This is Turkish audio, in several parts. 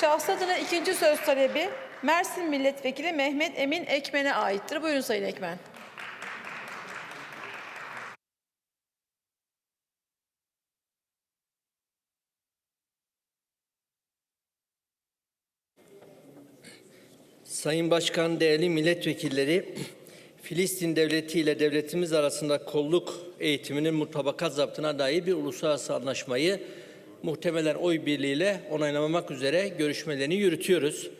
Şahsı adına ikinci söz talebi Mersin Milletvekili Mehmet Emin Ekmen'e aittir. Buyurun Sayın Ekmen. Sayın Başkan, değerli milletvekilleri, Filistin devleti ile devletimiz arasında kolluk eğitiminin mutabakat zaptına dair bir uluslararası anlaşmayı muhtemelen oy birliğiyle onaylamamak üzere görüşmelerini yürütüyoruz.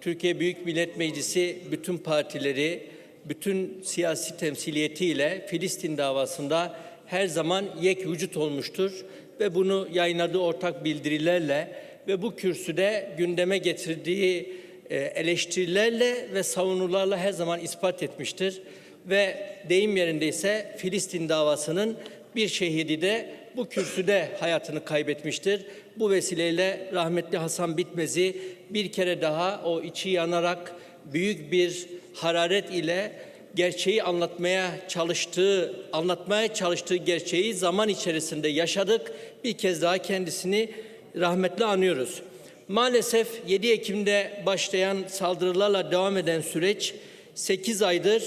Türkiye Büyük Millet Meclisi bütün partileri, bütün siyasi temsiliyetiyle Filistin davasında her zaman yek vücut olmuştur ve bunu yayınladığı ortak bildirilerle ve bu kürsüde gündeme getirdiği e, eleştirilerle ve savunularla her zaman ispat etmiştir. Ve deyim yerindeyse Filistin davasının bir şehidi de bu kürsüde hayatını kaybetmiştir. Bu vesileyle rahmetli Hasan Bitmez'i bir kere daha o içi yanarak büyük bir hararet ile gerçeği anlatmaya çalıştığı, anlatmaya çalıştığı gerçeği zaman içerisinde yaşadık. Bir kez daha kendisini rahmetle anıyoruz. Maalesef 7 Ekim'de başlayan saldırılarla devam eden süreç 8 aydır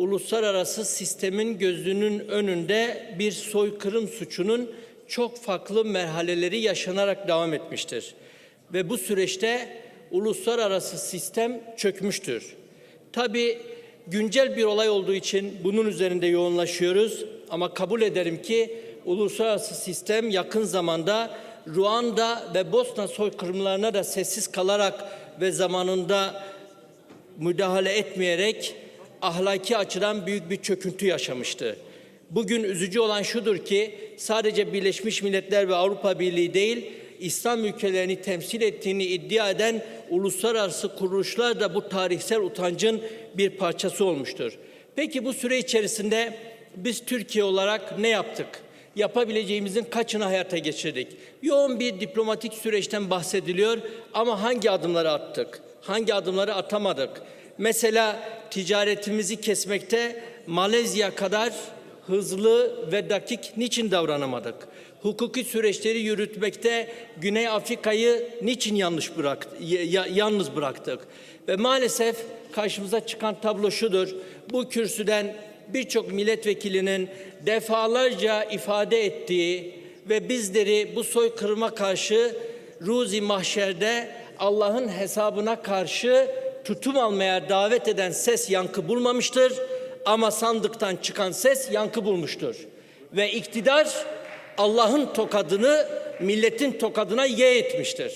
uluslararası sistemin gözünün önünde bir soykırım suçunun çok farklı merhaleleri yaşanarak devam etmiştir. Ve bu süreçte uluslararası sistem çökmüştür. Tabii güncel bir olay olduğu için bunun üzerinde yoğunlaşıyoruz ama kabul ederim ki uluslararası sistem yakın zamanda Ruanda ve Bosna soykırımlarına da sessiz kalarak ve zamanında müdahale etmeyerek ahlaki açıdan büyük bir çöküntü yaşamıştı. Bugün üzücü olan şudur ki sadece Birleşmiş Milletler ve Avrupa Birliği değil, İslam ülkelerini temsil ettiğini iddia eden uluslararası kuruluşlar da bu tarihsel utancın bir parçası olmuştur. Peki bu süre içerisinde biz Türkiye olarak ne yaptık? Yapabileceğimizin kaçını hayata geçirdik? Yoğun bir diplomatik süreçten bahsediliyor ama hangi adımları attık? Hangi adımları atamadık? Mesela ticaretimizi kesmekte Malezya kadar hızlı ve dakik niçin davranamadık? Hukuki süreçleri yürütmekte Güney Afrika'yı niçin yanlış bıraktı, ya- yalnız bıraktık? Ve maalesef karşımıza çıkan tablo şudur. Bu kürsüden birçok milletvekilinin defalarca ifade ettiği ve bizleri bu soykırıma karşı ruzi mahşerde Allah'ın hesabına karşı tutum almaya davet eden ses yankı bulmamıştır ama sandıktan çıkan ses yankı bulmuştur. Ve iktidar Allah'ın tokadını milletin tokadına ye etmiştir.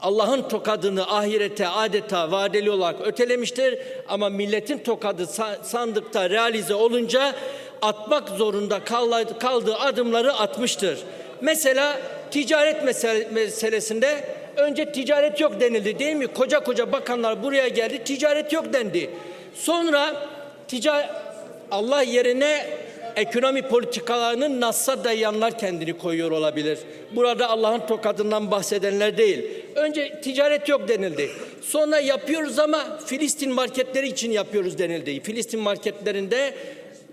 Allah'ın tokadını ahirete adeta vadeli olarak ötelemiştir ama milletin tokadı sa- sandıkta realize olunca atmak zorunda kal- kaldığı adımları atmıştır. Mesela ticaret mesele- meselesinde önce ticaret yok denildi değil mi? Koca koca bakanlar buraya geldi ticaret yok dendi. Sonra ticaret Allah yerine ekonomi politikalarının nassa dayayanlar kendini koyuyor olabilir. Burada Allah'ın tokadından bahsedenler değil. Önce ticaret yok denildi. Sonra yapıyoruz ama Filistin marketleri için yapıyoruz denildi. Filistin marketlerinde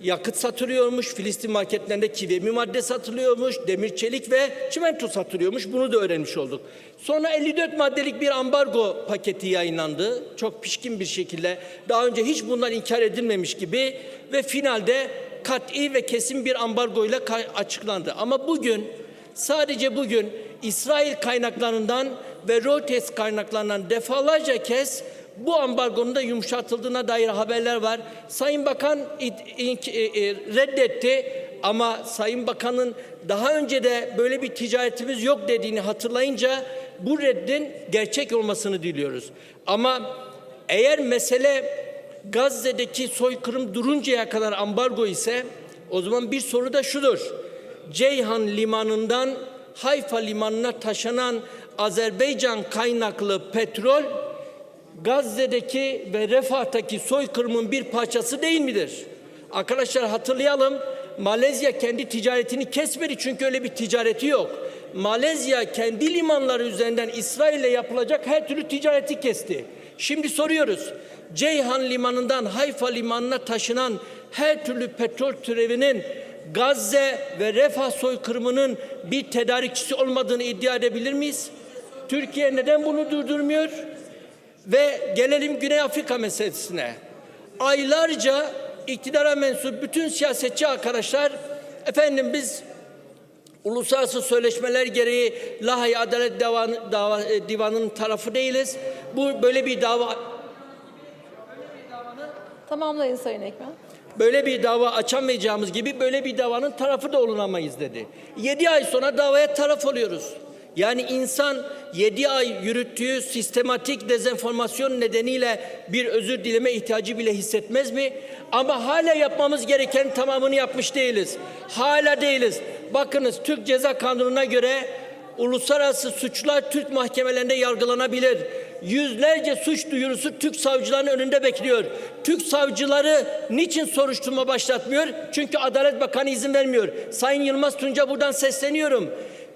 yakıt satılıyormuş, Filistin marketlerinde kivemi madde satılıyormuş, demir çelik ve çimento satılıyormuş. Bunu da öğrenmiş olduk. Sonra 54 maddelik bir ambargo paketi yayınlandı. Çok pişkin bir şekilde. Daha önce hiç bundan inkar edilmemiş gibi ve finalde kat'i ve kesin bir ambargoyla açıklandı. Ama bugün sadece bugün İsrail kaynaklarından ve Reuters kaynaklarından defalarca kez bu ambargonun da yumuşatıldığına dair haberler var. Sayın Bakan e, e, reddetti ama Sayın Bakan'ın daha önce de böyle bir ticaretimiz yok dediğini hatırlayınca bu reddin gerçek olmasını diliyoruz. Ama eğer mesele Gazze'deki soykırım duruncaya kadar ambargo ise o zaman bir soru da şudur. Ceyhan limanından Hayfa limanına taşınan Azerbaycan kaynaklı petrol Gazze'deki ve Refah'taki soykırımın bir parçası değil midir? Arkadaşlar hatırlayalım. Malezya kendi ticaretini kesmedi çünkü öyle bir ticareti yok. Malezya kendi limanları üzerinden İsrail'le yapılacak her türlü ticareti kesti. Şimdi soruyoruz. Ceyhan limanından Hayfa limanına taşınan her türlü petrol türevinin Gazze ve Refah soykırımının bir tedarikçisi olmadığını iddia edebilir miyiz? Türkiye neden bunu durdurmuyor? Ve gelelim Güney Afrika meselesine. Aylarca iktidara mensup bütün siyasetçi arkadaşlar efendim biz uluslararası söyleşmeler gereği Lahey Adalet Divanı, dava, e, Divanı'nın tarafı değiliz. Bu böyle bir dava Tamamlayın Sayın Ekmen. böyle bir dava açamayacağımız gibi böyle bir davanın tarafı da olunamayız dedi. 7 ay sonra davaya taraf oluyoruz. Yani insan 7 ay yürüttüğü sistematik dezenformasyon nedeniyle bir özür dileme ihtiyacı bile hissetmez mi? Ama hala yapmamız gereken tamamını yapmış değiliz. Hala değiliz. Bakınız Türk Ceza Kanunu'na göre uluslararası suçlar Türk mahkemelerinde yargılanabilir. Yüzlerce suç duyurusu Türk savcılarının önünde bekliyor. Türk savcıları niçin soruşturma başlatmıyor? Çünkü Adalet Bakanı izin vermiyor. Sayın Yılmaz Tunca buradan sesleniyorum.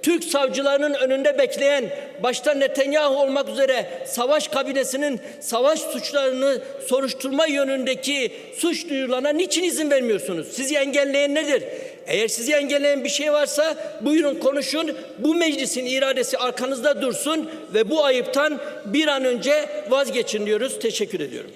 Türk savcılarının önünde bekleyen başta Netanyahu olmak üzere savaş kabinesinin savaş suçlarını soruşturma yönündeki suç duyurularına niçin izin vermiyorsunuz? Sizi engelleyen nedir? Eğer sizi engelleyen bir şey varsa buyurun konuşun. Bu meclisin iradesi arkanızda dursun ve bu ayıptan bir an önce vazgeçin diyoruz. Teşekkür ediyorum.